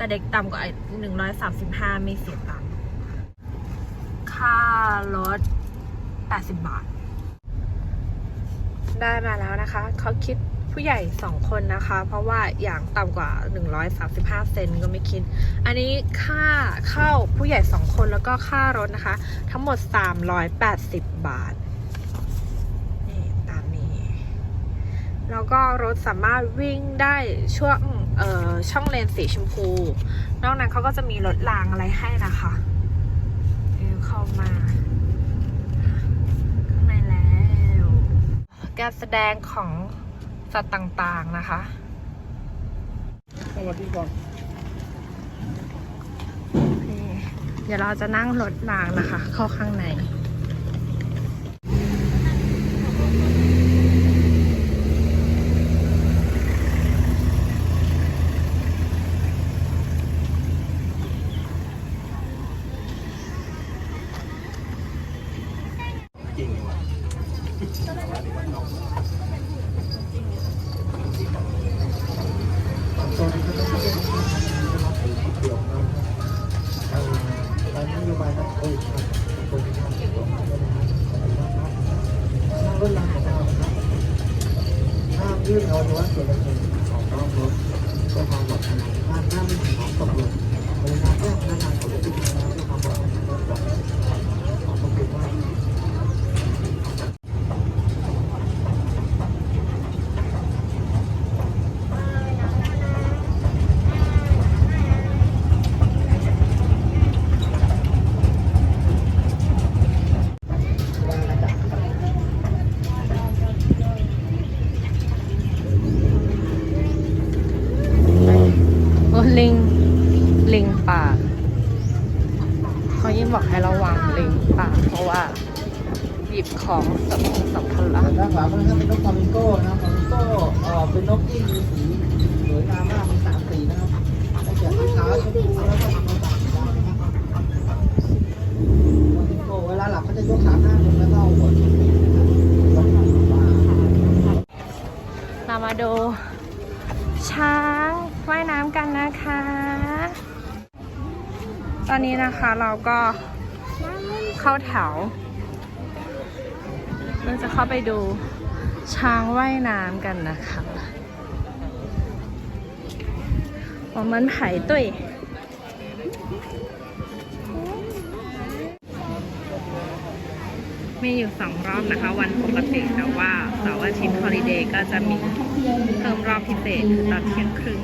แต่เด็กต่ำกว่าหนึ่งร้อยสามสิบห้าไม่เสียตังค์ค่ารถแปดสิบบาท ได้มาแล้วนะคะ เขาคิดผู้ใหญ่2คนนะคะ เพราะว่าอย่างต่ำกว่า135เซนก็ไม่คิด อันนี้ค่าเข้าผู้ใหญ่2คนแล้วก็ค่ารถนะคะ ทั้งหมด380บาทนี่ตามนี้แล้วก็รถสามารถวิ่งได้ช่วง ช่องเลนสีชมพู นอกนั้นเขาก็จะมีรถรางอะไรให้นะคะเอเข้ามา ข้างในแล้วการแสดงของสัตว์ต่างๆนะคะสวัสดีก่อนเดี๋ยวเราจะนั่งรถรางนะคะ เข้าข้างใน นั่งรถราของเราครับห้ามยื่นเอาวัตถุประสงค์ของรอบรถเพื่อความปลอดภัยห้ามห้ามไม่ถึงของตกหล่นบริการแจ้งพนักงานขนส่งเพื่อความปลอดภัยของรถก่อนขอบคุณมาก โอ้ ลิง ลิงป่า เขายิ่งบอกให้ระวังลิงป่า เพราะว่าหยิบของสัมสัมภาระด้านขวามือครับเป็นนกฟลามิงโก้นะครับฟลามิงโก้เอ่อเป็นนกที่มีสีสวยงามมากมีสามสีนะครับได้แก่สีขาวชมพูแล้วก็มีต่างสีดำนะครับฟลามิงโก้เวลาหลับเขาจะยกขาข้างหนึงแล้วก็เอาหัวชนปีกนะครับแล้วก็หลับตาเรามาดูช้างว่ายน้ำกันนะคะ ตอนนี้นะคะเราก็เข้าแถว เราจะเข้าไปดูช้างว่ายน้ำกันนะคะ我们排队มีอยู่สองรอบนะคะ วันปกติแต่ว่าเสาร์อาทิตย์ฮอลิเดย์ก็จะมีเพิ่มรอบพิเศษคือตอนเที่ยงครึ่ง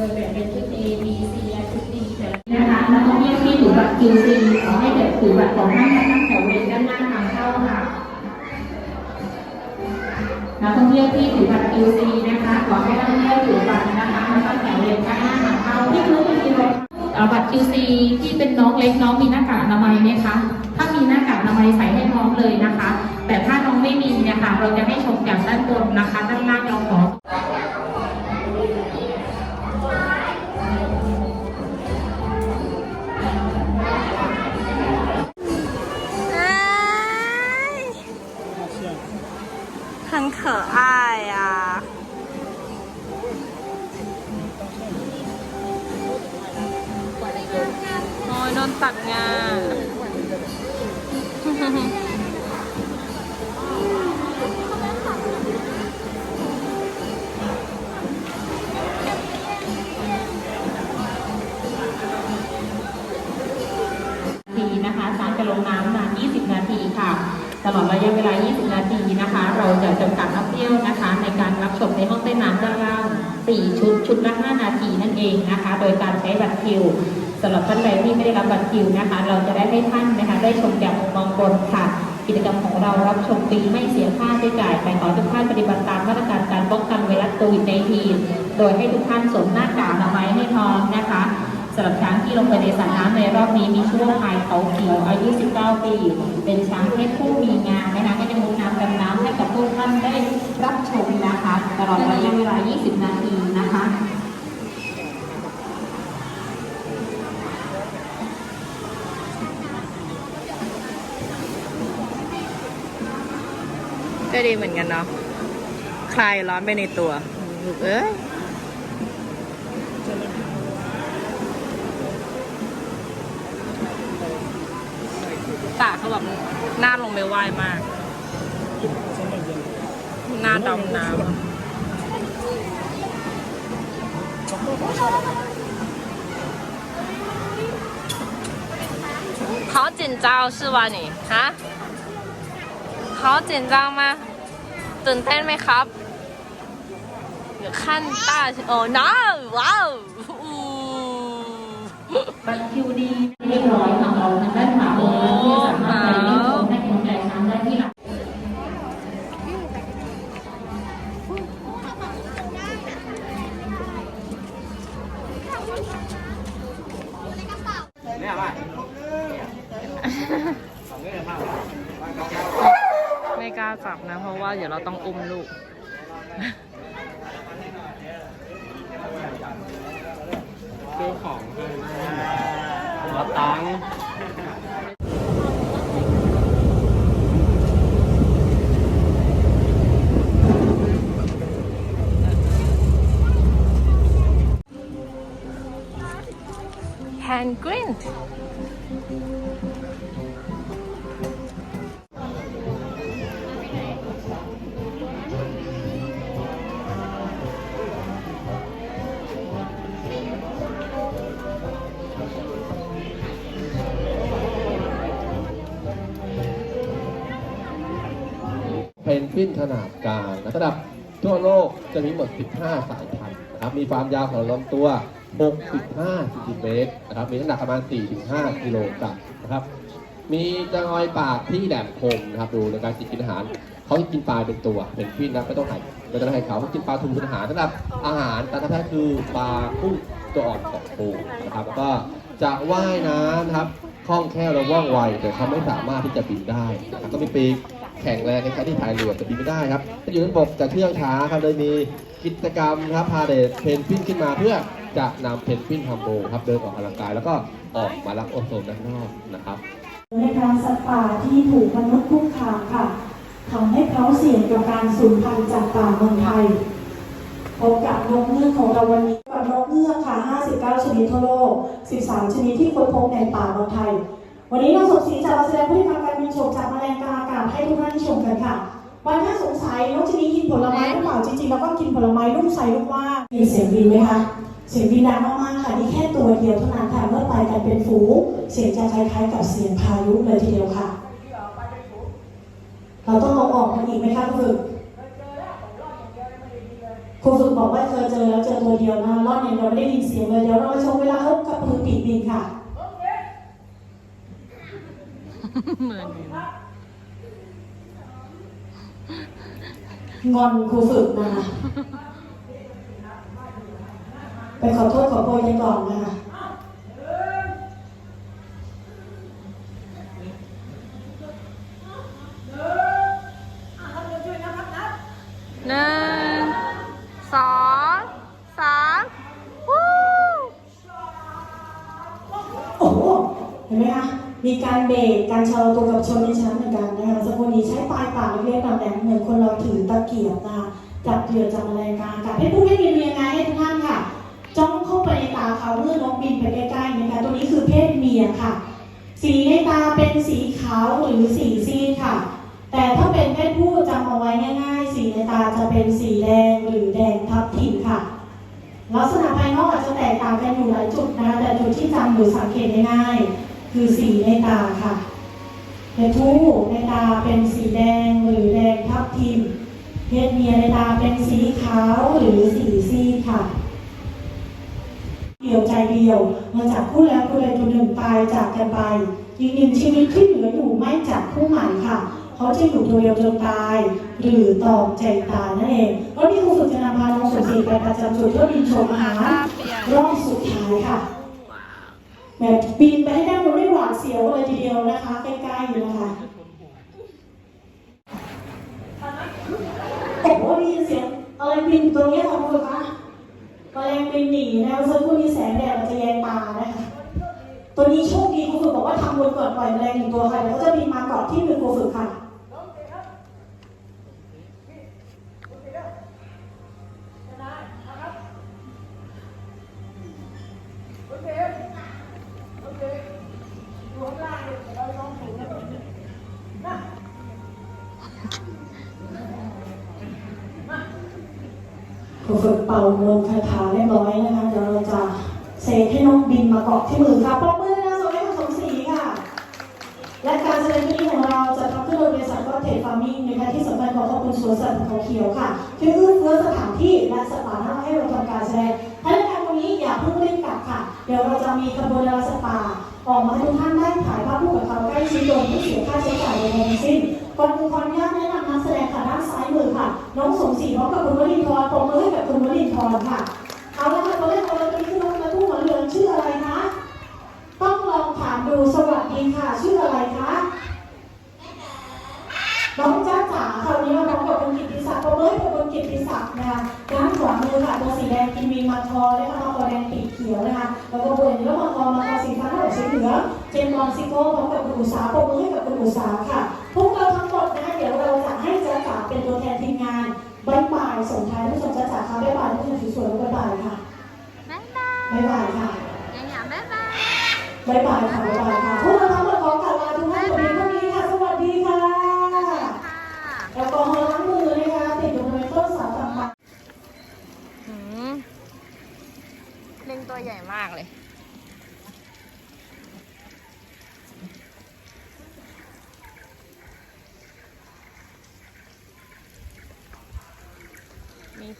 ดยแบ่งเป็นชุด A B C และชุด D และนะคะนักท่องเที่ยวที่ถือบัตร QC ขอให้เด็กถือบัตรของท่านมาตั้งแถวเรียงด้านหน้าทางเข้าค่ะนักท่องเที่ยวที่ถือบัตร QC นะคะ ขอให้นักท่องเที่ยวถือบัตรนะคะมาตั้งแถวเรียงด้านหน้าทางเข้าที่พื้นเป็นกิโลเอ่บัตร QC ที่เป็นน้องเล็กน้องมีหน้ากากอนามัยไหมคะ ถ้ามีหน้ากากอนามัยใส่ให้น้องเลยนะคะ แต่ถ้าน้องไม่มีเนะคะเราจะให้ชมจากด้านบนนะคะ 可爱呀、โอ้ยโดนตัดงา น ลอดระยะเวลา 20 นาทีนะคะ เราจะจำกัดนักเที่ยวนะคะ ในการรับชมในห้องใต้น้ำด้านล่าง4ชุด ชุดละ 5 นาทีนั่นเองนะคะ โดยการใช้บัตรคิวสำหรับท่านใดที่ไม่ได้รับบัตรคิวนะคะ เราจะได้ให้ท่านนะคะ ได้ชมจากมุมมองบนค่ะ กิจกรรมของเรารับชมฟรีไม่เสียค่าใช้จ่ายแต่ขอทุกท่านปฏิบัติตามมาตรการการป้องกันไวรัสโควิด -19 โดยให้ทุกท่านสวมหน้ากากอนามัยให้พร้อมนะคะ สำหรับช้างที่ลงไปในสระน้ำในรอบนี้มีชื่อว่าพายเขาเขียวอายุ 19 ปี เป็นช้างเพศผู้มีงานนะคะก็จะมุดน้ำดำน้ำให้กับทุกท่านได้รับชมนะคะตลอดระยะเวลา 20 นาทีนะคะก็ดีเหมือนกันเนาะคลายร้อนไปในตัวเอ้ย หน้าลงไม่ไหวมาก หน้าดำน้ำเขาจินเจ้าชื่อว่นี่ฮะเขาจินเจ้ามาตื่นเต้นไหมครับเดี๋ยวขั้นตาโอ้น้าว้าวบัตรคิวดีเรียบร้อยค่ะเราทางด้านขวา ไม่กล้าจับนะ เพราะว่าเดี๋ยวเราต้องอุ้มลูกซื้อของรับตังค์แฮนกริน วินขนาดกลางระดับทั่วโลกจะมีหมด 15 สายพันธุ์นะครับมีความยาวของลำตัว 65ซนติเมตรนะครับมีน้ำหนักประมาณ 4-5 กิโลกรัมนะครับมีจงอยปากที่แหลมคมนะครับดูในการกินอาหารเขาจะกินปลาเป็นตัวเป็นฟินนะไม่ต้องให้ไม่ต้องให้เขาเขากินปลาทูเป็นอาหารสำหรับอาหารตามแทย์คือปลากุ้งตัวอ่อนของปูนะครับแล้วก็จะว่ายน้ำนะครับคล่องแคล่วและว่องไวแต่เขาไม่สามารถที่จะบินได้นะครับก็มีปีก แข็งแรงคล้ายๆที่พายเรือแต่บินไม่ได้ครับอยู่บนบกจะเชื่องช้าครับเลยมีกิจกรรมครับพาเดทเพนกวินขึ้นมาเพื่อจะนำเพนกวินทำโบครับเดินออกกำลังกาย แล้วก็ออกมารับโอโซนด้านนอกนะครับในการสัตว์ป่าที่ถูกมนุษย์คุกคามค่ะทำให้เขาเสี่ยงกับการสูญพันธุ์จากป่าเมืองไทยพบกับนกเงือกของเราวันนี้กับนกเงือกค่ะ 59 ชนิดทั่วโลก 13 ชนิดที่ค้นพบในป่าเมืองไทย วันนี้เราสดสีจะมาแสดงพฤติกรรมการบินโฉบจากแมลงกาอากาศให้ทุกท่านชมกันค่ะ วันถ้าสงสัยนกชนิดกินผลไม้หรือเปล่าจริงๆแล้วก็กินผลไม้ลูกใส่ลูกว่ามีเสียงบินไหมคะ เสียงบินดังมากๆค่ะนี่แค่ตัวเดียวเท่านั้นค่ะเมื่อไปกันเป็นฝูงเสียงจะคล้ายๆกับเสียงพายุเลยทีเดียวค่ะ เราต้องเอาออกกันอีกไหมคะครูฝึกครูฝึกบอกว่าเคยเจอแล้วเจอตัวเดียวนะรอดอย่างเดียวไม่ได้ยินเสียงเลยเดี๋ยวเรามาชมเวลาเขากับพือปีกบินค่ะ เหมือนอยู่งอนครูฝึกมา ไปขอโทษขอโพยกันก่อนนะคะ เบรกการชะลอตัวกับชนในชั้นเหมือนกันนะคะสักคนนี้ใช้ปลายปากเล็กๆแบบแหลมเหมือนคนเราถือตะเกียบนะคะจับเหยื่อจับแมลงกาอากาศเพศผู้เพศเมียเป็นยังไงให้ทุกท่านค่ะ จ้องเข้าไปในตาเขาเมื่อนกบินไปใกล้ๆนะคะตัวนี้คือเพศเมียค่ะ สีในตาเป็นสีขาวหรือสีซีดค่ะ แต่ถ้าเป็นเพศผู้จำเอาไว้ง่ายๆ สีในตาจะเป็นสีแดงหรือแดงทับทิมค่ะลักษณะภายนอกอาจจะแตกต่างกันอยู่หลายจุดนะคะแต่จุดที่จำหรือสังเกตง่าย คือสีในตาค่ะเพศผู้ในตาเป็นสีแดงหรือแดงทับทิมเพศเมียในตาเป็นสีขาวหรือสีซีดค่ะ เดี่ยวใจเดียวมาจากคู่แล้วคู่ใดตัวหนึ่งตายจากกันไปอีกหนึ่งชีวิตที่เหลืออยู่ไม่จากคู่ใหม่ค่ะเขาจะอยู่ตัวเดียวจนตาย หรือตอมใจตายนั่นเองวันนี้ครูฝึกจนำพานงสุสีไปประจำจุดเพื่อบินชมอาหารรอบสุดท้ายค่ะ แบบบินไปให้ได้รู้ได้หวาด สียวเลยทีเดียวนะคะใกล้ๆอยู่นะคะโอ้โหได้ยินเสียงอะไรบินตรงนี้ค่ะครูฝึกคะแมลงบินหนีนะซึ่งพวกนี้แสงแดดมันจะแยงตานะคะตัวนี้โชคดีครูฝึกบอกว่าทำบุญก่อนปล่อยแมลงหนึ่งตัวค่ะเดี๋ยวเขาจะบินมาเกาะที่มือครูฝึกค่ะ เป่ามคาถาเรียบร้อยนะคะเดี๋ยวเราจะเซตให้น้องบินมาเกาะที่มือค่ะปรบมือนะสวัสดีค่ะสมศรีค่ะ และการแสดงที่นี้ของเราจะทำขึ้นโดยบริษัทก็เทฟาร์มิงนะคะที่สำคัญขอขอบคุณสวนสัตว์เขาเขียวค่ะที่เอื้อเฟื้อสถานที่และสถานะให้เราทำการแสดงท่านการวันนี้อย่าเพิ่งรีบกลับค่ะ เดี๋ยวเราจะมีขบวนดาราสตาออกมาให้ทุกท่านได้ถ่ายภาพคู่กับเขาใกล้ชิดโดยไม่เสียค่าใช้จ่ายใดๆทั้งสิ้นก่อนอื่นขออนุญาตแนะนำนักแสดงค่ะานซ้ายมือค่ะ น้องสมศรีพร้อมกับคุณวรินทร์ปรบมือให้กับคุณวรินทร์ค่ะ เอาละค่ะตัวเลขของเราตอนนี้คือน้องกระทุ่งหัวเหลืองชื่ออะไรคะ ต้องลองถามดูสวัสดีค่ะ ชื่ออะไรคะน้องจ้าจ๋าค่ะวันนี้มาพร้อมกับคุณกิติศักดิ์ประเมินกับคุณกิติศักดิ์นะคะด้านขวามือค่ะตัวสีแดงกินมีมาทอนะคะมาตัวแดงปีกเขียวนะคะแล้วก็บนนี้ก็มาทอมาตัวสีฟ้าหรือสีเหลืองเจนมอนซิโก้พร้อมกับคุณอุตสาหประเมินให้กับคุณอุตสาค่ะพวก ส่งท้ายผู้ชมจ้าจ๋าค่ะบายบายผู้ชมสวยๆบายบายค่ะบ๊ายบายบายบายค่ะยังอยากบ๊ายบายบายบายค่ะบายบายค่ะพวกเราทั้งหมดขอกล่าวลาทุกท่านสวัสดีเท่านี้ค่ะ สวัสดีค่ะค่ะแอลกอฮอล์ล้างมือนะคะติดอยู่ในต้นสาวต่างหืมลิงตัวใหญ่มากเลย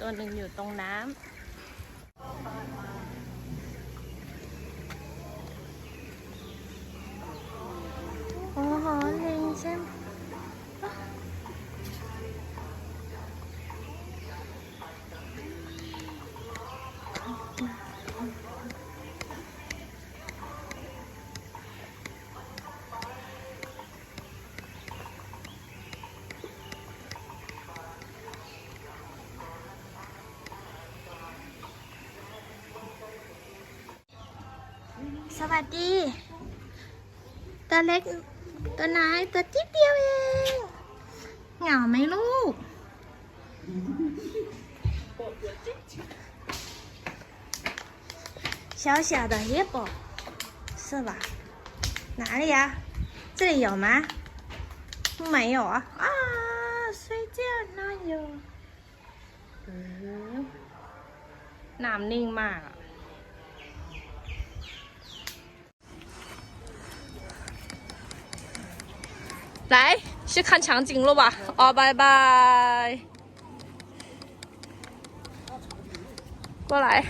ตัวหนึ่งอยู่ตรงน้ำ สวัสดี ตัวเล็ก ตัวน้อยตัวจิ๊ดเดียวเอง เหงาไหมลูก 小小的野宝，是吧？哪里呀？这里有吗？没有啊！啊，睡觉哪有？嗯，น้ำนิ่งมาก 来，去看长颈鹿吧。哦，拜拜。过来。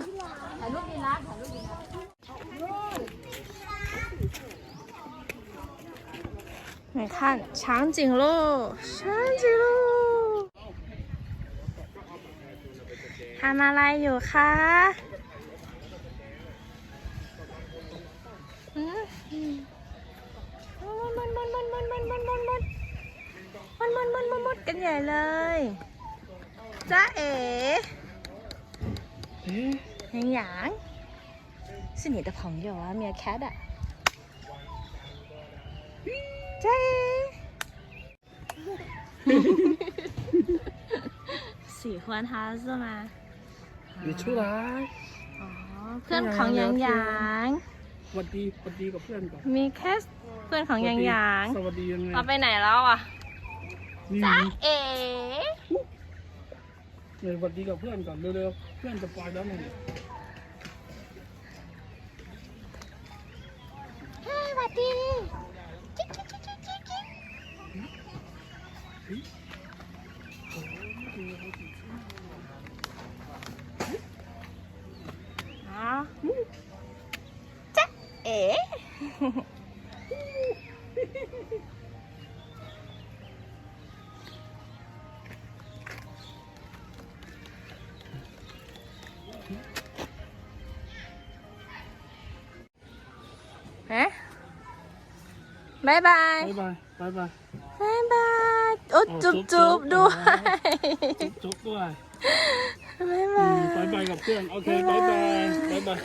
ถ่ายรูปทุกคนถ่ายรูปดีนะถ่ายรูปดีนะ你看长颈鹿，长颈鹿ทำอะไรอยู่คะอืมอืมมันมันมันมันมันมันมันมันมันมันมันมันมันมันกันใหญ่เลยจ้าเอ๋ห ยังหยาง是你的朋友啊，meerkat 啊。จ้าเอ๋喜欢他是吗？你出来 อ๋อ เพื่อนของหยางหยาง สวัสดีสวัสดีกับเพื่อนก่อน มีแค่เพื่อนของหยางหยาง สวัสดียังไง เราไปไหนแล้วอ่ะ นี่ จ้าเอ๋ เนี่ยสวัสดีกับเพื่อนก่อนเร็วๆ เพื่อนจะปล่อยแล้วมึ 啊！诶！拜拜！拜拜！拜拜！ จุบจุ๊จุบบๆด้วยจุ๊บด้วยบายบาย บายยบายกับเพื่อน โอเคบายบายบายบาย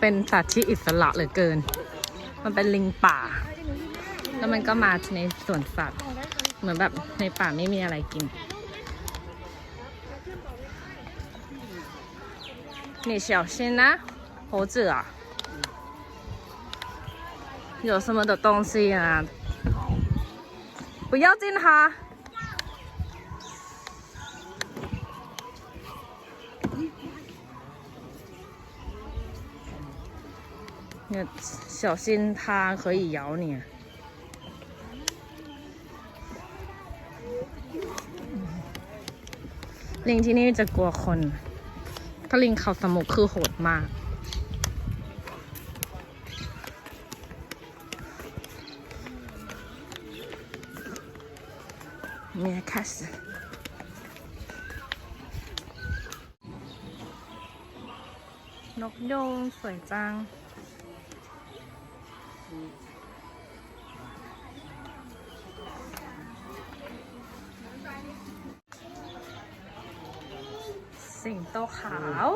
เป็นสัตว์ที่อิสระเหลือเกิน มันเป็นลิงป่า แล้วมันก็มาในสวนสัตว์ เหมือนแบบในป่าไม่มีอะไรกิน 你小心啦、猴子啊！有什么的东西啊？不要进它。 你小心，它可以咬你。ลิงที่นี่จะกลัวคน ถ้าลิงเขาสมุกคือโหดมาก เมียคัสนกยูงสวยจัง ขาว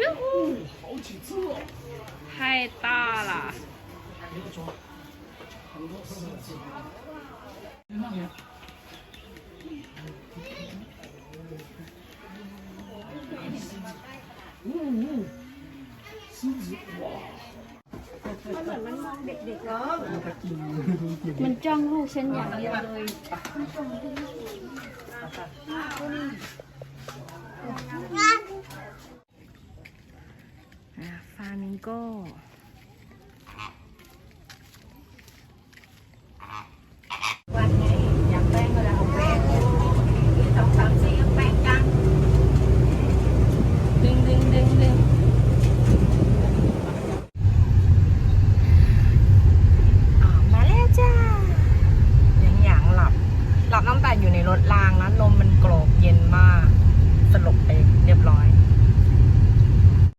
哟呼，好几次哦。太大了。那 ฉันอย่างเดียวเลย